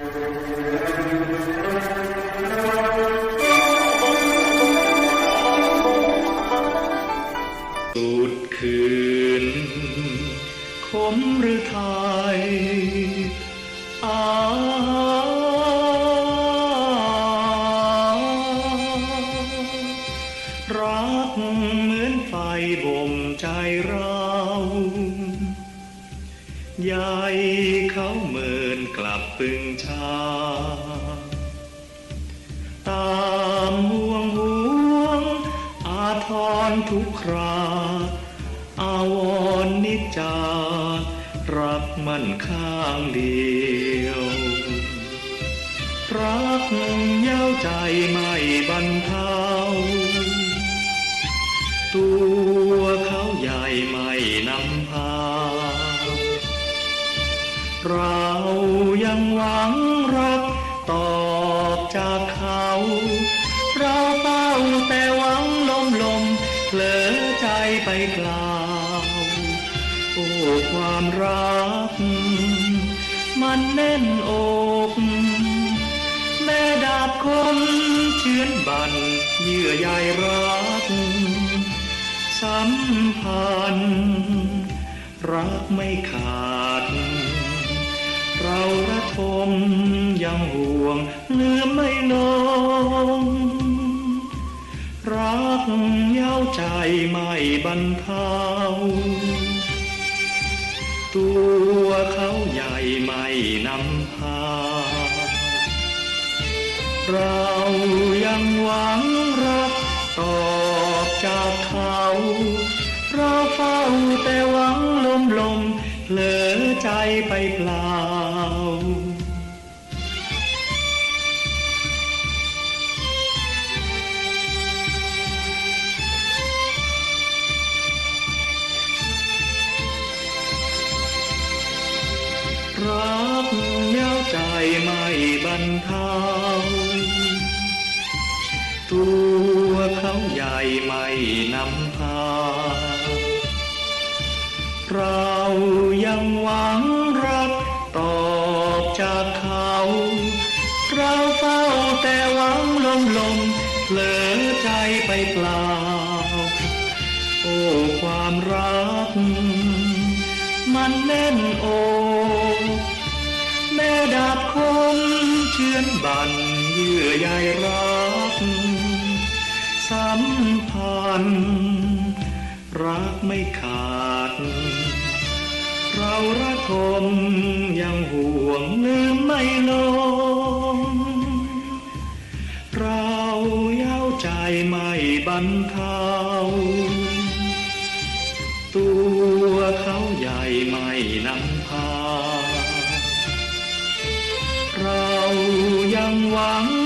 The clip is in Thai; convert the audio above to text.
สุดคืนคมหรือไทยอารักเหมือนไฟบ่มใจเราใหญ่เขา กลับปึงชา ตามห่วงห่วง อาทรทุกครา อาวรนิจจา รักมันข้างเดียว รักเย้าใจไม่บรรเทาตัวเขาใหญ่ไม่นำพา เรายังหวังรักตอบจากเขา เราเฝ้าแต่หวังลมลมเผลอใจไปกล่าว โอ้ความรัก มันแน่นอกแม่ดาบคมเชื้อนบันเยื่อใยรัก สัมพันธ์รักไม่ขาด เราระทมยังห่วงลืมไม่ลง รักเย้าใจไม่บรรเทาตัวเขาใหญ่ไม่นำพา เรายังหวังรักตอบจากเขา เราเฝ้าแต่หวังลมลมเผลอใจไปเปล่า รักเย้าใจไม่บรรเทาตัวเขาใหญ่ไม่นำพา เรายังหวังรักตอบจากเขา เราเฝ้าแต่หวังลมลมเผลอใจไปเปล่า โอ้ความรัก มันแน่นโอ ชื่อนบันเยื่อใยรัก สัมพันธ์รักไม่ขาด เราระทมยังห่วงลืมไม่ลง เราเย้าใจไม่บรรเทาตัวเขาใหญ่ไม่นำพา ยั